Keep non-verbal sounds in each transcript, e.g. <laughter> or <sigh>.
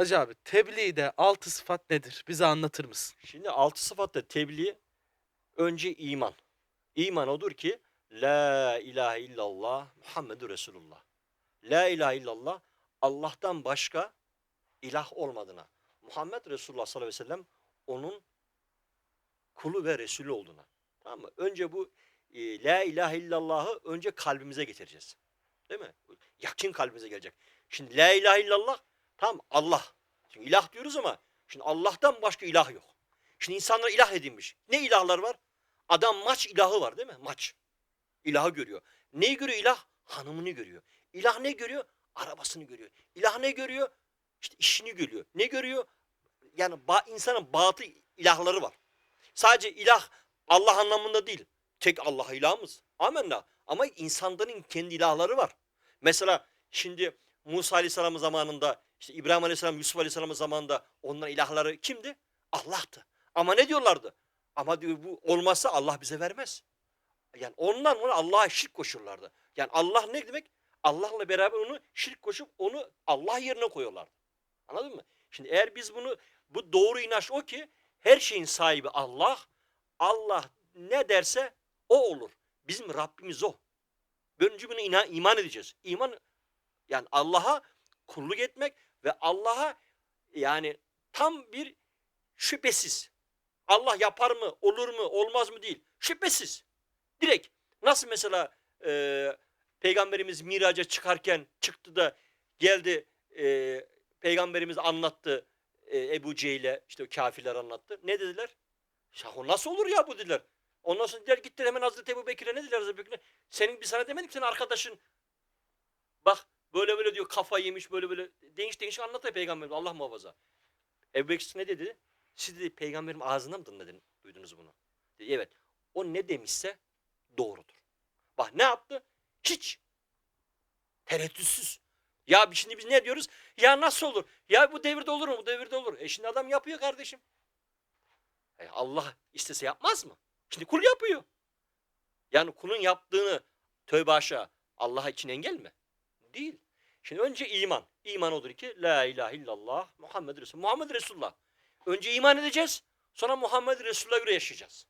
Hacı abi tebliğde altı sıfat nedir? Bize anlatır mısın? Şimdi altı sıfatta tebliğ önce iman. İman odur ki La ilahe illallah Muhammedur Resulullah. La ilahe illallah Allah'tan başka ilah olmadığına. Muhammed Resulullah sallallahu aleyhi ve sellem onun kulu ve Resulü olduğuna. Tamam mı? Önce bu e, La ilahe illallah'ı önce kalbimize getireceğiz. Değil mi? Yakin kalbimize gelecek. Şimdi La ilahe illallah tam Allah. Şimdi ilah diyoruz ama şimdi Allah'tan başka ilah yok. Şimdi insanlar ilah edinmiş. Ne ilahlar var? Adam maç ilahı var değil mi? Maç. İlahı görüyor. Neyi görüyor ilah? Hanımını görüyor. İlah ne görüyor? Arabasını görüyor. İlah ne görüyor? İşte işini görüyor. Ne görüyor? Yani ba- insanın batı ilahları var. Sadece ilah Allah anlamında değil. Tek Allah ilahımız. Amenna. Ama insanların kendi ilahları var. Mesela şimdi Musa Aleyhisselam zamanında, işte İbrahim Aleyhisselam, Yusuf Aleyhisselam zamanında onların ilahları kimdi? Allah'tı. Ama ne diyorlardı? Ama diyor bu olmazsa Allah bize vermez. Yani ondan ona Allah'a şirk koşurlardı. Yani Allah ne demek? Allah'la beraber onu şirk koşup onu Allah yerine koyuyorlardı. Anladın mı? Şimdi eğer biz bunu bu doğru inanç o ki her şeyin sahibi Allah. Allah ne derse o olur. Bizim Rabbimiz o. Önce buna inan, iman edeceğiz. İman yani Allah'a kulluk etmek ve Allah'a yani tam bir şüphesiz. Allah yapar mı, olur mu, olmaz mı değil. Şüphesiz. Direkt. Nasıl mesela e, Peygamberimiz miraca çıkarken çıktı da geldi e, Peygamberimiz anlattı e, Ebu Cehil'e işte o kafirler anlattı. Ne dediler? O nasıl olur ya bu dediler. Ondan sonra dediler gittiler hemen Hazreti Ebu Bekir'e ne dediler Hazreti Bekir'e? Senin bir sana demedik senin arkadaşın bak böyle böyle diyor kafa yemiş böyle böyle değiş değiş anlatıyor Peygamberimiz Allah muhafaza. Ebu Bekir ne dedi? Siz dedi peygamberim ağzından mı dinledin, duydunuz bunu? Dedi, evet. O ne demişse doğrudur. Bak ne yaptı? Hiç. Tereddütsüz. Ya şimdi biz ne diyoruz? Ya nasıl olur? Ya bu devirde olur mu? Bu devirde olur. E şimdi adam yapıyor kardeşim. E Allah istese yapmaz mı? Şimdi kul yapıyor. Yani kulun yaptığını tövbe aşağı Allah için engel mi? Değil. Şimdi önce iman. İman odur ki La ilahe illallah Muhammed Resulullah. Muhammed Resulullah. Önce iman edeceğiz. Sonra Muhammed Resulullah'a göre yaşayacağız.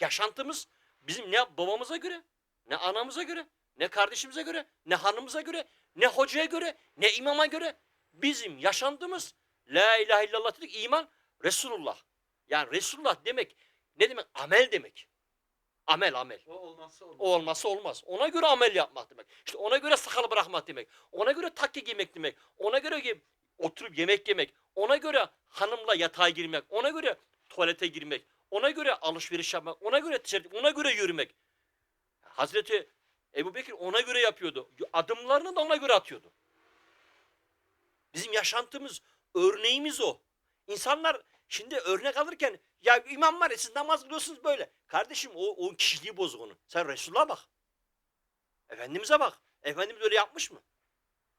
Yaşantımız bizim ne babamıza göre, ne anamıza göre, ne kardeşimize göre, ne hanımıza göre, ne hocaya göre, ne imama göre. Bizim yaşantımız La ilahe illallah dedik iman Resulullah. Yani Resulullah demek ne demek? Amel demek. Amel amel. O olmazsa olmaz. O olmazsa olmaz. Ona göre amel yapmak demek. İşte ona göre sakal bırakmak demek. Ona göre takke giymek demek. Ona göre oturup yemek yemek. Ona göre hanımla yatağa girmek. Ona göre tuvalete girmek. Ona göre alışveriş yapmak. Ona göre ticaret, ona göre yürümek. Hazreti Ebu Bekir ona göre yapıyordu. Adımlarını da ona göre atıyordu. Bizim yaşantımız, örneğimiz o. İnsanlar şimdi örnek alırken ya imam var ya siz namaz kılıyorsunuz böyle. Kardeşim o, o kişiliği bozuk onun. Sen Resulullah'a bak. Efendimiz'e bak. Efendimiz öyle yapmış mı?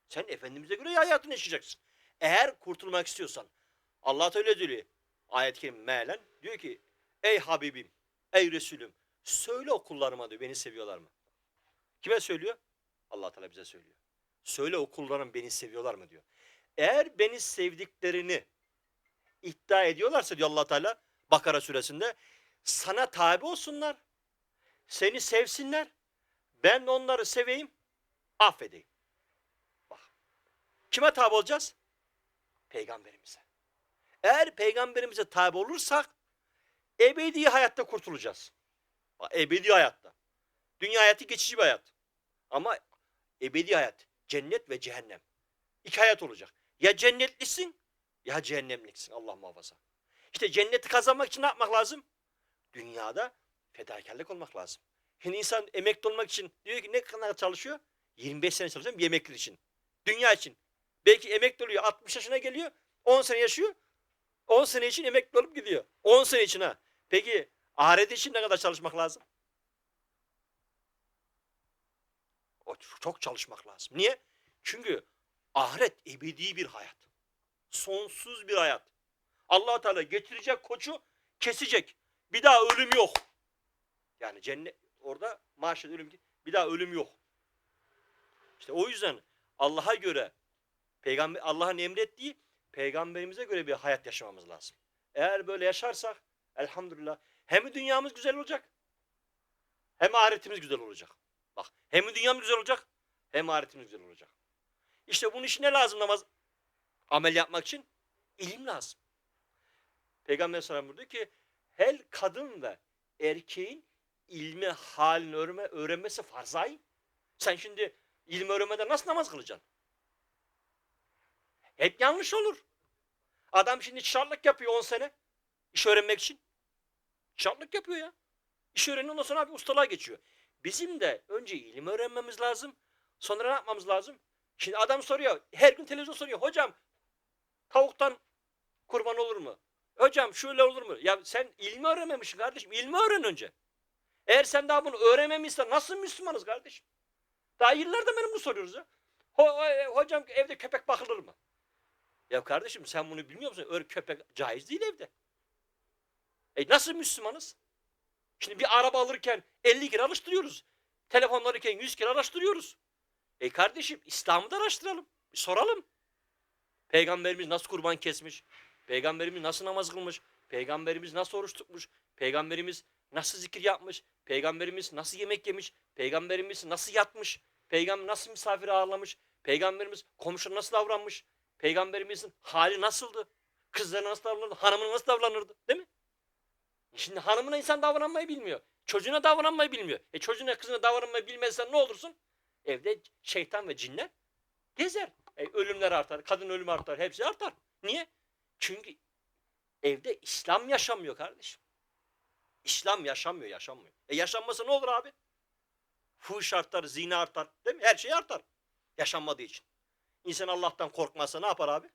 Sen Efendimiz'e göre hayatını yaşayacaksın. Eğer kurtulmak istiyorsan Allah öyle diyor. Ayet-i kerime mealen diyor ki ey Habibim, ey Resulüm söyle o kullarıma diyor beni seviyorlar mı? Kime söylüyor? Allah Teala bize söylüyor. Söyle o kullarım beni seviyorlar mı diyor. Eğer beni sevdiklerini iddia ediyorlarsa diyor Allah Teala Bakara suresinde sana tabi olsunlar. Seni sevsinler. Ben onları seveyim, affedeyim. Bak. Kime tabi olacağız? Peygamberimize. Eğer peygamberimize tabi olursak ebedi hayatta kurtulacağız. Bak, ebedi hayatta. Dünya hayatı geçici bir hayat. Ama ebedi hayat, cennet ve cehennem. İki hayat olacak. Ya cennetlisin ya cehennemliksin Allah muhafaza. İşte cenneti kazanmak için ne yapmak lazım? Dünyada fedakarlık olmak lazım. Şimdi insan emekli olmak için diyor ki ne kadar çalışıyor? 25 sene çalışıyorum bir emekli için. Dünya için. Belki emekli oluyor 60 yaşına geliyor 10 sene yaşıyor. 10 sene için emekli olup gidiyor. 10 sene için ha. Peki ahiret için ne kadar çalışmak lazım? Çok çalışmak lazım. Niye? Çünkü ahiret ebedi bir hayat. Sonsuz bir hayat. Allah Teala getirecek koçu kesecek. Bir daha ölüm yok. Yani cennet orada maaşlı ölüm bir daha ölüm yok. İşte o yüzden Allah'a göre peygamber Allah'ın emrettiği peygamberimize göre bir hayat yaşamamız lazım. Eğer böyle yaşarsak elhamdülillah hem dünyamız güzel olacak hem ahiretimiz güzel olacak. Bak hem dünyamız güzel olacak hem ahiretimiz güzel olacak. İşte bunun için ne lazım namaz? Amel yapmak için ilim lazım. Peygamber sallallahu aleyhi ki her kadın ve erkeğin ilmi halini öğrenme, öğrenmesi farzayı. Sen şimdi ilmi öğrenmeden nasıl namaz kılacaksın? Hep yanlış olur. Adam şimdi çarlık yapıyor 10 sene. iş öğrenmek için. Çarlık yapıyor ya. İş öğreniyor ondan sonra abi ustalığa geçiyor. Bizim de önce ilim öğrenmemiz lazım. Sonra ne yapmamız lazım? Şimdi adam soruyor. Her gün televizyon soruyor. Hocam tavuktan kurban olur mu? Hocam şöyle olur mu? Ya sen ilmi öğrenmemişsin kardeşim. İlmi öğren önce. Eğer sen daha bunu öğrenmemişsen nasıl Müslümanız kardeşim? Daha yıllardan beri bunu soruyoruz ya. Ho- ho- hocam evde köpek bakılır mı? Ya kardeşim sen bunu bilmiyor musun? Öyle köpek caiz değil evde. E nasıl Müslümanız? Şimdi bir araba alırken 50 kere alıştırıyoruz. Telefon alırken 100 kere araştırıyoruz. E kardeşim İslam'ı da araştıralım. Soralım. Peygamberimiz nasıl kurban kesmiş? Peygamberimiz nasıl namaz kılmış? Peygamberimiz nasıl oruç tutmuş? Peygamberimiz nasıl zikir yapmış? Peygamberimiz nasıl yemek yemiş? Peygamberimiz nasıl yatmış? Peygamber nasıl misafir ağırlamış? Peygamberimiz komşuna nasıl davranmış? Peygamberimizin hali nasıldı? Kızlarına nasıl davranırdı? Hanımına nasıl davranırdı? Değil mi? Şimdi hanımına insan davranmayı bilmiyor. Çocuğuna davranmayı bilmiyor. E çocuğuna kızına davranmayı bilmezsen ne olursun? Evde şeytan ve cinler gezer. E, ölümler artar, kadın ölümü artar, hepsi artar. Niye? Çünkü evde İslam yaşamıyor kardeşim. İslam yaşamıyor, yaşanmıyor. E yaşanmasa ne olur abi? Fuhuş artar, zina artar, değil mi? Her şey artar. Yaşanmadığı için. İnsan Allah'tan korkmazsa ne yapar abi?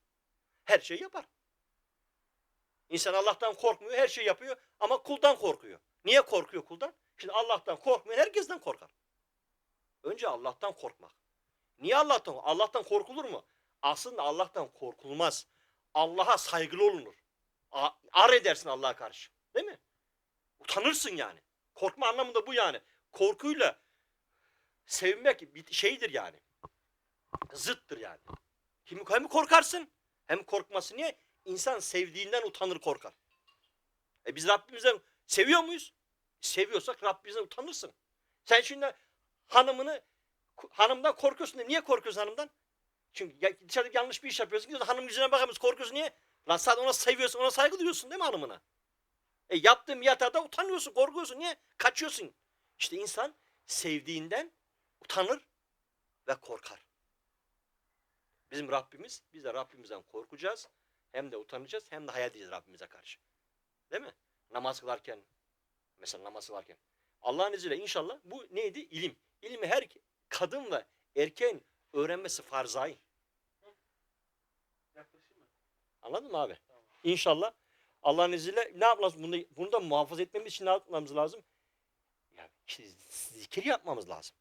Her şeyi yapar. İnsan Allah'tan korkmuyor, her şeyi yapıyor ama kuldan korkuyor. Niye korkuyor kuldan? Şimdi Allah'tan korkmuyor, herkesten korkar. Önce Allah'tan korkmak. Niye Allah'tan? Allah'tan korkulur mu? Aslında Allah'tan korkulmaz. Allah'a saygılı olunur. Ar edersin Allah'a karşı. Değil mi? Utanırsın yani. Korkma anlamında bu yani. Korkuyla sevmek bir şeydir yani. Zıttır yani. Kim hem korkarsın hem korkması niye? İnsan sevdiğinden utanır korkar. E biz Rabbimizden seviyor muyuz? Seviyorsak Rabbimizden utanırsın. Sen şimdi hanımını hanımdan korkuyorsun. Niye korkuyorsun hanımdan? Çünkü dışarıda yanlış bir iş yapıyorsun. Gidiyorsun hanımın yüzüne bakamıyorsun. Korkuyorsun niye? Lan sen ona seviyorsun, ona saygı duyuyorsun değil mi hanımına? E yaptığın yatarda utanıyorsun, korkuyorsun. Niye? Kaçıyorsun. İşte insan sevdiğinden utanır ve korkar. Bizim Rabbimiz, biz de Rabbimizden korkacağız. Hem de utanacağız hem de hayal edeceğiz Rabbimize karşı. Değil mi? Namaz kılarken, mesela namaz kılarken. Allah'ın izniyle inşallah bu neydi? İlim. İlmi her kadın ve erkeğin öğrenmesi mı? Anladın mı abi? Tamam. İnşallah Allah'ın izniyle ne yapmamız bunu, bunu da muhafaza etmemiz için ne yapmamız lazım? Ya işte zikir yapmamız lazım.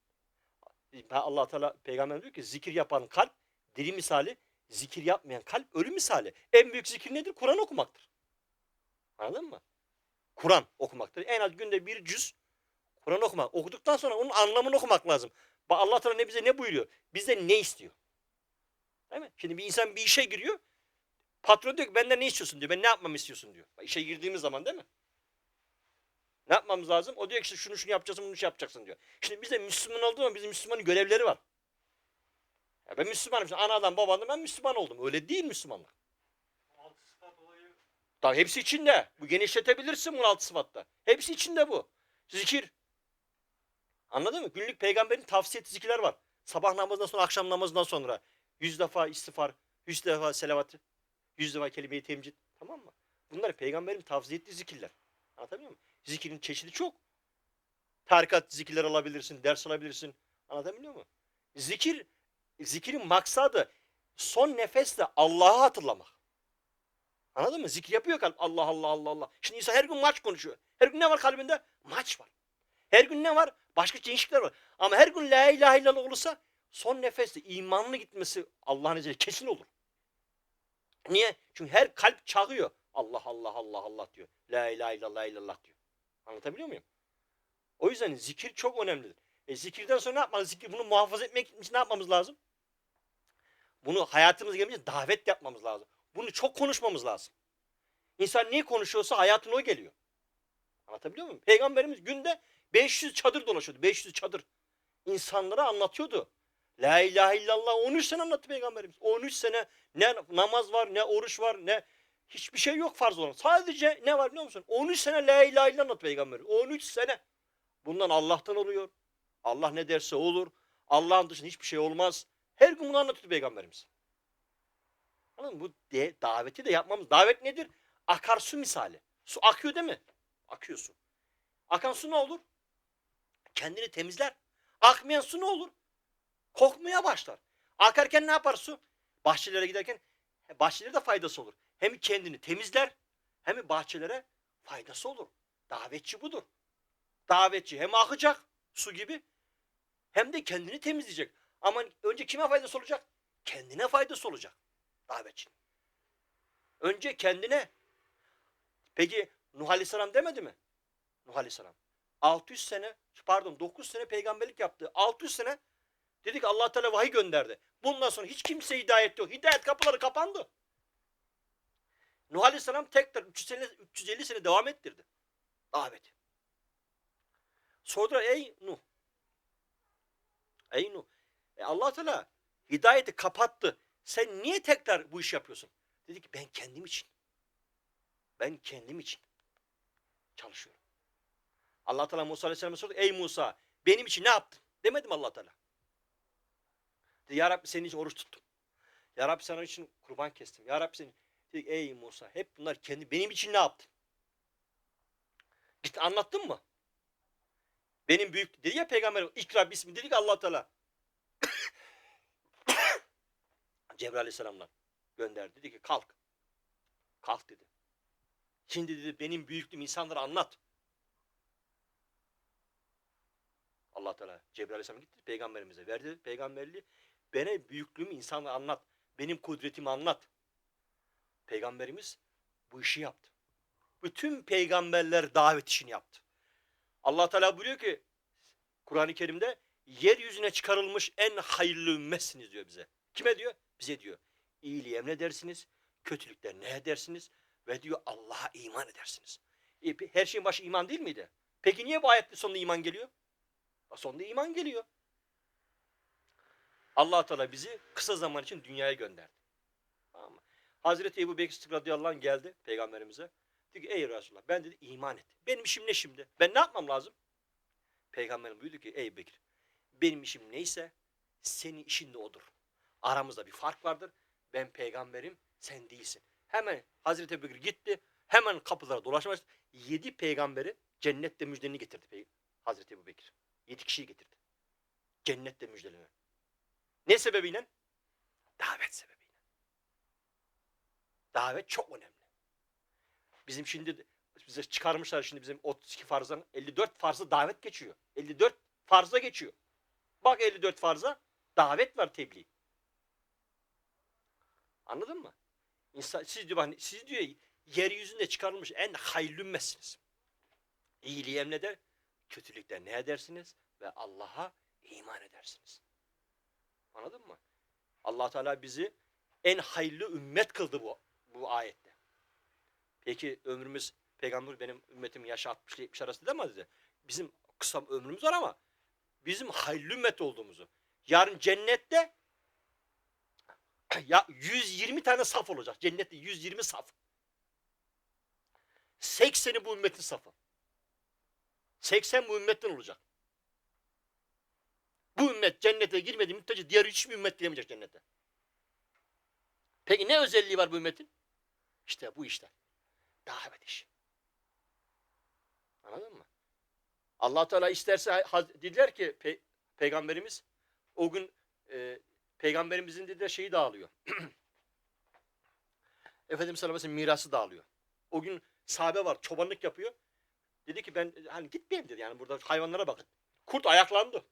Allah Teala peygamber diyor ki zikir yapan kalp diri misali, zikir yapmayan kalp ölü misali. En büyük zikir nedir? Kur'an okumaktır. Anladın mı? Kur'an okumaktır. En az günde bir cüz Kur'an okumak. Okuduktan sonra onun anlamını okumak lazım. Bak Allah Teala ne bize ne buyuruyor? Bizden ne istiyor? Değil mi? Şimdi bir insan bir işe giriyor. Patron diyor ki benden ne istiyorsun diyor. Ben ne yapmamı istiyorsun diyor. İşe girdiğimiz zaman değil mi? Ne yapmamız lazım? O diyor ki işte şunu şunu yapacaksın, bunu şey yapacaksın diyor. Şimdi bize Müslüman olduğu zaman bizim Müslümanın görevleri var. Ya ben Müslümanım. Şimdi anadan babadan ben Müslüman oldum. Öyle değil Müslümanlık. Altı sıfat olayı Tabii hepsi içinde. Bu genişletebilirsin bunu altı sıfatta. Hepsi içinde bu. Zikir. Anladın mı? Günlük peygamberin tavsiye ettiği zikirler var. Sabah namazından sonra, akşam namazından sonra. Yüz defa istiğfar, yüz defa selavat, yüz defa kelime-i temcid. Tamam mı? Bunlar peygamberin tavsiye ettiği zikirler. Anlatabiliyor muyum? Zikirin çeşidi çok. Tarikat zikirler alabilirsin, ders alabilirsin. Anlatabiliyor muyum? Zikir, zikirin maksadı son nefeste Allah'ı hatırlamak. Anladın mı? Zikir yapıyor kalp. Allah Allah Allah Allah. Şimdi insan her gün maç konuşuyor. Her gün ne var kalbinde? Maç var. Her gün ne var? Başka değişiklikler var. Ama her gün la ilahe illallah olursa son nefeste imanlı gitmesi Allah'ın izniyle kesin olur. Niye? Çünkü her kalp çağıyor. Allah Allah Allah Allah diyor. La ilahe illallah illallah diyor. Anlatabiliyor muyum? O yüzden zikir çok önemlidir. E zikirden sonra ne yapmalıyız? Zikir bunu muhafaza etmek için ne yapmamız lazım? Bunu hayatımıza gelmeyince davet yapmamız lazım. Bunu çok konuşmamız lazım. İnsan ne konuşuyorsa hayatına o geliyor. Anlatabiliyor muyum? Peygamberimiz günde 500 çadır dolaşıyordu. 500 çadır. İnsanlara anlatıyordu. La ilahe illallah 13 sene anlattı Peygamberimiz. 13 sene ne namaz var, ne oruç var, ne hiçbir şey yok farz olan. Sadece ne var biliyor musun? 13 sene la ilahe illallah anlattı Peygamberimiz. 13 sene. Bundan Allah'tan oluyor. Allah ne derse olur. Allah'ın dışında hiçbir şey olmaz. Her gün bunu anlatıyordu Peygamberimiz. Anladın mı? Bu de, daveti de yapmamız. Davet nedir? Akarsu misali. Su akıyor değil mi? Akıyor su. Akan su ne olur? Kendini temizler. Akmayan su ne olur? Kokmaya başlar. Akarken ne yapar su? Bahçelere giderken bahçelere de faydası olur. Hem kendini temizler hem bahçelere faydası olur. Davetçi budur. Davetçi hem akacak su gibi hem de kendini temizleyecek. Ama önce kime faydası olacak? Kendine faydası olacak. Davetçinin. Önce kendine. Peki Nuh Aleyhisselam demedi mi? Nuh Aleyhisselam. 600 sene pardon 9 sene peygamberlik yaptı. 600 sene dedi ki allah Teala vahiy gönderdi. Bundan sonra hiç kimse hidayet yok. Hidayet kapıları kapandı. Nuh Aleyhisselam tekrar 300 sene, 350 sene devam ettirdi. Daveti. Sonra ey Nuh. Ey Nuh. E allah Teala hidayeti kapattı. Sen niye tekrar bu iş yapıyorsun? Dedi ki ben kendim için. Ben kendim için çalışıyorum. Allah Teala Musa Aleyhisselam'a sordu. Ey Musa benim için ne yaptın? Demedim Allah Teala. Dedi, ya Rabbi senin için oruç tuttum. Ya Rabbi senin için kurban kestim. Ya Rabbi senin dedi, ey Musa hep bunlar kendi benim için ne yaptın? Git anlattın mı? Benim büyük dedi ya peygamber ikra bismi dedi ki Allah Teala. <coughs> Cebrail Aleyhisselam'la gönderdi. Dedi ki kalk. Kalk dedi. Şimdi dedi benim büyüklüğüm insanlara anlat. Allah Teala Cebrail Aleyhisselam gitti peygamberimize verdi peygamberliği. Bana büyüklüğümü insanlara anlat. Benim kudretimi anlat. Peygamberimiz bu işi yaptı. Bütün peygamberler davet işini yaptı. Allah Teala buyuruyor ki Kur'an-ı Kerim'de yeryüzüne çıkarılmış en hayırlı ümmetsiniz diyor bize. Kime diyor? Bize diyor. İyiliği emredersiniz, kötülükler ne edersiniz ve diyor Allah'a iman edersiniz. E, her şeyin başı iman değil miydi? Peki niye bu ayetin sonunda iman geliyor? Sonunda iman geliyor. allah Teala bizi kısa zaman için dünyaya gönderdi. Tamam? Hazreti Ebu Bekir radıyallahu anh geldi peygamberimize. Dedi ki ey Resulullah ben dedi iman et. Benim işim ne şimdi? Ben ne yapmam lazım? Peygamberim buyurdu ki ey Bekir benim işim neyse senin işin de odur. Aramızda bir fark vardır. Ben peygamberim sen değilsin. Hemen Hazreti Ebu Bekir gitti. Hemen kapılara dolaşmaya. Yedi peygamberi cennette müjdelini getirdi Hazreti Ebu Bekir. Yedi kişiyi getirdi. Cennette müjdelini. Ne sebebiyle? Davet sebebiyle. Davet çok önemli. Bizim şimdi bize çıkarmışlar şimdi bizim 32 farzdan 54 farzı davet geçiyor. 54 farza geçiyor. Bak 54 farza davet var tebliğ. Anladın mı? İnsan, siz diyor, hani, siz diyor yeryüzünde çıkarılmış en hayırlı ümmetsiniz. İyiliği emreder, kötülükten ne edersiniz? Ve Allah'a iman edersiniz. Anladın mı? allah Teala bizi en hayırlı ümmet kıldı bu, bu ayette. Peki ömrümüz, peygamber benim ümmetim yaşı 60 ile 70 arası demez dedi. Bizim kısa ömrümüz var ama bizim hayırlı ümmet olduğumuzu. Yarın cennette <clears throat> ya 120 tane saf olacak. Cennette 120 saf. 80'i bu ümmetin safı. 80 bu ümmetten olacak. Bu ümmet cennete girmediği müddetçe diğer hiçbir ümmet giremeyecek cennete. Peki ne özelliği var bu ümmetin? İşte bu işte. Davet işi. Anladın mı? Allah Teala isterse dediler ki pe- peygamberimiz o gün e, peygamberimizin dediler şeyi dağılıyor. <clears throat> Efendimiz sallallahu mirası dağılıyor. O gün sahabe var çobanlık yapıyor. Dedi ki ben hani gitmeyeyim dedi yani burada hayvanlara bakın. Kurt ayaklandı.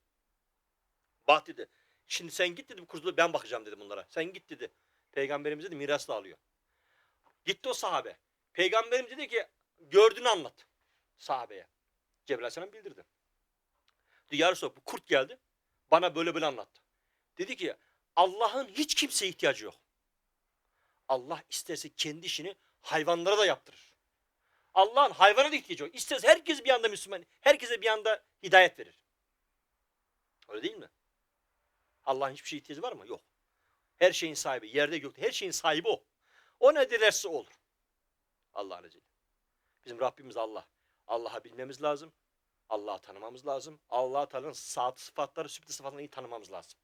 Bak dedi. Şimdi sen git dedi bu kurtula ben bakacağım dedi bunlara. Sen git dedi. Peygamberimiz dedi miras dağılıyor. Gitti o sahabe. Peygamberimiz dedi ki gördüğünü anlat sahabeye. Cebrail Aleyhisselam bildirdi. Dedi, Ya Resulallah kurt geldi. Bana böyle böyle anlattı. Dedi ki Allah'ın hiç kimseye ihtiyacı yok. Allah isterse kendi işini hayvanlara da yaptırır. Allah'ın hayvana da ihtiyacı yok. İsterse herkes bir anda Müslüman, herkese bir anda hidayet verir. Öyle değil mi? Allah'ın hiçbir şeye ihtiyacı var mı? Yok. Her şeyin sahibi, yerde gökte her şeyin sahibi o. O ne dilerse olur. Allah'ın izniyle. Bizim Rabbimiz Allah. Allah'ı bilmemiz lazım. Allah'ı tanımamız lazım. Allah Teala'nın saat sıfatları, sübhte sıfatlarını iyi tanımamız lazım.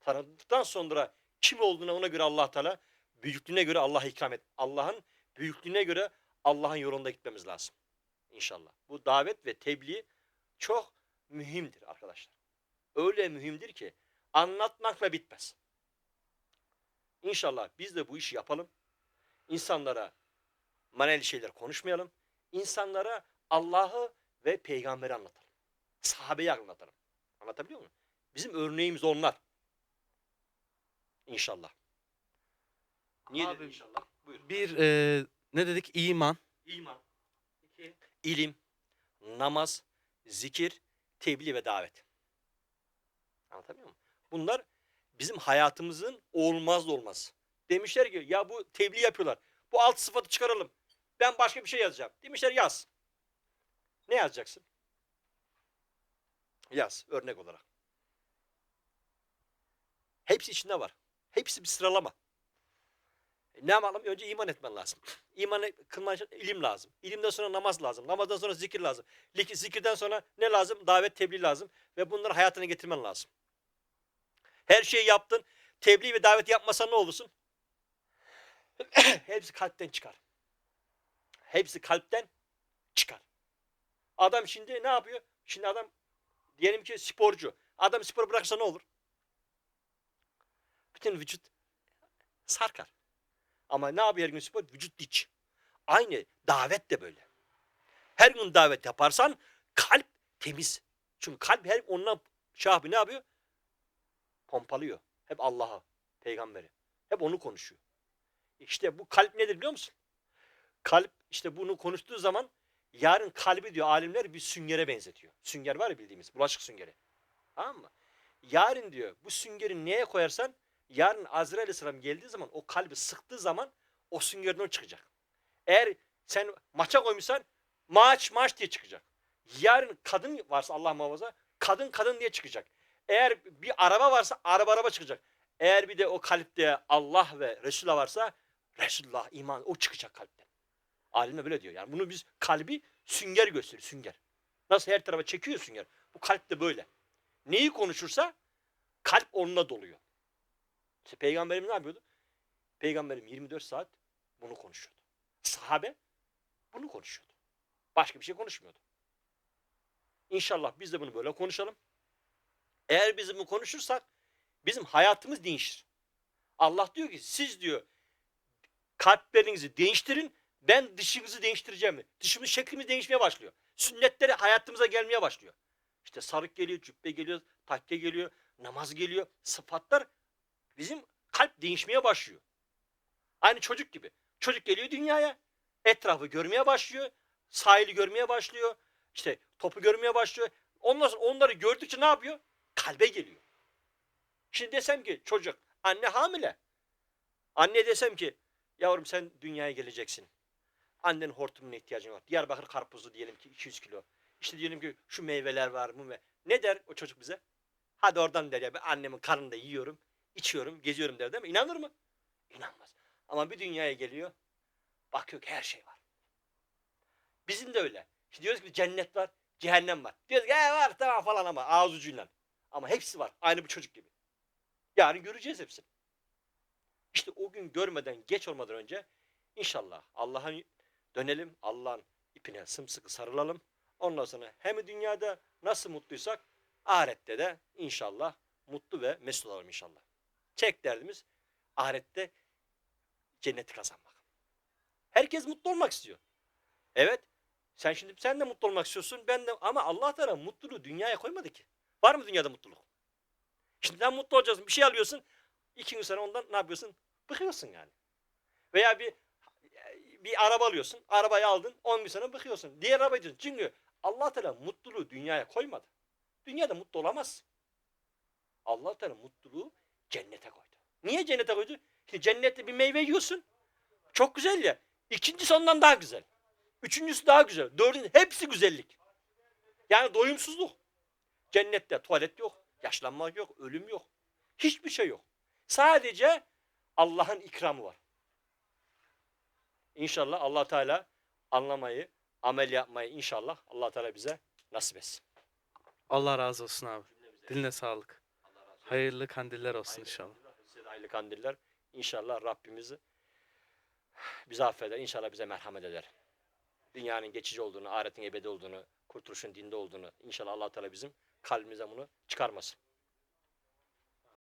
Tanıdıktan sonra kim olduğuna ona göre Allah Teala büyüklüğüne göre Allah'a ikram et. Allah'ın büyüklüğüne göre Allah'ın yolunda gitmemiz lazım. İnşallah. Bu davet ve tebliğ çok mühimdir arkadaşlar. Öyle mühimdir ki anlatmakla bitmez. İnşallah biz de bu işi yapalım. İnsanlara maneli şeyler konuşmayalım. İnsanlara Allah'ı ve peygamberi anlatalım. Sahabeyi anlatalım. Anlatabiliyor muyum? Bizim örneğimiz onlar. İnşallah. Niye Abi, inşallah? Buyur. Bir e, ne dedik? İman. İman. İki. İlim. Namaz. Zikir. Tebliğ ve davet. Anlatabiliyor muyum? Bunlar bizim hayatımızın olmaz olmaz. Demişler ki ya bu tebliğ yapıyorlar. Bu alt sıfatı çıkaralım. Ben başka bir şey yazacağım. Demişler yaz. Ne yazacaksın? Yaz örnek olarak. Hepsi içinde var. Hepsi bir sıralama. Ne yapalım? Önce iman etmen lazım. İmanı kılman için ilim lazım. İlimden sonra namaz lazım. Namazdan sonra zikir lazım. Zikirden sonra ne lazım? Davet, tebliğ lazım. Ve bunları hayatına getirmen lazım. Her şeyi yaptın. Tebliğ ve davet yapmasan ne olursun? <clears throat> Hepsi kalpten çıkar. Hepsi kalpten çıkar. Adam şimdi ne yapıyor? Şimdi adam diyelim ki sporcu. Adam spor bırakırsa ne olur? Bütün vücut sarkar. Ama ne yapıyor her gün spor? Vücut diç. Aynı davet de böyle. Her gün davet yaparsan kalp temiz. Çünkü kalp her şey yapıyor, ne yapıyor? Pompalıyor. Hep Allah'a, peygamberi. Hep onu konuşuyor. İşte bu kalp nedir biliyor musun? Kalp işte bunu konuştuğu zaman yarın kalbi diyor alimler bir süngere benzetiyor. Sünger var ya bildiğimiz bulaşık süngeri. Tamam mı? Yarın diyor bu süngeri neye koyarsan yarın Azrail Aleyhisselam geldiği zaman o kalbi sıktığı zaman o süngerden çıkacak. Eğer sen maça koymuşsan maç maç diye çıkacak. Yarın kadın varsa Allah muhafaza kadın kadın diye çıkacak. Eğer bir araba varsa araba araba çıkacak. Eğer bir de o kalpte Allah ve Resulullah varsa Resulullah iman o çıkacak kalpten. Alimler böyle diyor. Yani bunu biz kalbi sünger gösteriyor sünger. Nasıl her tarafa çekiyor sünger. Bu kalp de böyle. Neyi konuşursa kalp onunla doluyor. İşte peygamberimiz ne yapıyordu? Peygamberim 24 saat bunu konuşuyordu. Sahabe bunu konuşuyordu. Başka bir şey konuşmuyordu. İnşallah biz de bunu böyle konuşalım. Eğer biz bunu konuşursak bizim hayatımız değişir. Allah diyor ki siz diyor kalplerinizi değiştirin ben dışınızı değiştireceğim. Dışımız şeklimiz değişmeye başlıyor. Sünnetleri hayatımıza gelmeye başlıyor. İşte sarık geliyor, cübbe geliyor, takke geliyor, namaz geliyor. Sıfatlar bizim kalp değişmeye başlıyor. Aynı çocuk gibi. Çocuk geliyor dünyaya, etrafı görmeye başlıyor, sahili görmeye başlıyor, işte topu görmeye başlıyor. Ondan sonra onları gördükçe ne yapıyor? Kalbe geliyor. Şimdi desem ki çocuk, anne hamile. Anne desem ki yavrum sen dünyaya geleceksin. Annenin hortumuna ihtiyacın var. Diyarbakır karpuzu diyelim ki 200 kilo. İşte diyelim ki şu meyveler var mı? Ne der o çocuk bize? Hadi oradan der ya ben annemin karnında yiyorum, içiyorum, geziyorum der değil mi? İnanır mı? İnanmaz. Ama bir dünyaya geliyor. Bakıyor ki her şey var. Bizim de öyle. İşte diyoruz ki cennet var, cehennem var. Diyoruz ki "He, var tamam falan ama ağız ucuyla. Ama hepsi var. Aynı bu çocuk gibi. Yarın göreceğiz hepsini. İşte o gün görmeden, geç olmadan önce inşallah Allah'a dönelim. Allah'ın ipine sımsıkı sarılalım. Ondan sonra hem dünyada nasıl mutluysak ahirette de inşallah mutlu ve mesut olalım inşallah. Tek derdimiz ahirette cenneti kazanmak. Herkes mutlu olmak istiyor. Evet. Sen şimdi sen de mutlu olmak istiyorsun. Ben de ama Allah Teala mutluluğu dünyaya koymadı ki. Var mı dünyada mutluluk? Şimdi sen mutlu olacaksın. Bir şey alıyorsun. iki gün sonra ondan ne yapıyorsun? Bıkıyorsun yani. Veya bir bir araba alıyorsun. Arabayı aldın. 10 gün sonra bıkıyorsun. Diğer araba diyorsun. Çünkü Allah Teala mutluluğu dünyaya koymadı. Dünyada mutlu olamaz. Allah Teala mutluluğu cennete koydu. Niye cennete koydu? Şimdi cennette bir meyve yiyorsun. Çok güzel ya. İkincisi ondan daha güzel. Üçüncüsü daha güzel. Dördüncü hepsi güzellik. Yani doyumsuzluk. Cennette tuvalet yok, yaşlanmak yok, ölüm yok. Hiçbir şey yok. Sadece Allah'ın ikramı var. İnşallah Allah Teala anlamayı, amel yapmayı inşallah Allah Teala bize nasip etsin. Allah razı olsun abi. Diline sağlık. Hayırlı kandiller olsun inşallah. Size de hayırlı kandiller. İnşallah Rabbimizi bizi affeder. İnşallah bize merhamet eder. Dünyanın geçici olduğunu, ahiretin ebedi olduğunu, kurtuluşun dinde olduğunu inşallah Allah Teala bizim kalbimize bunu çıkarmasın.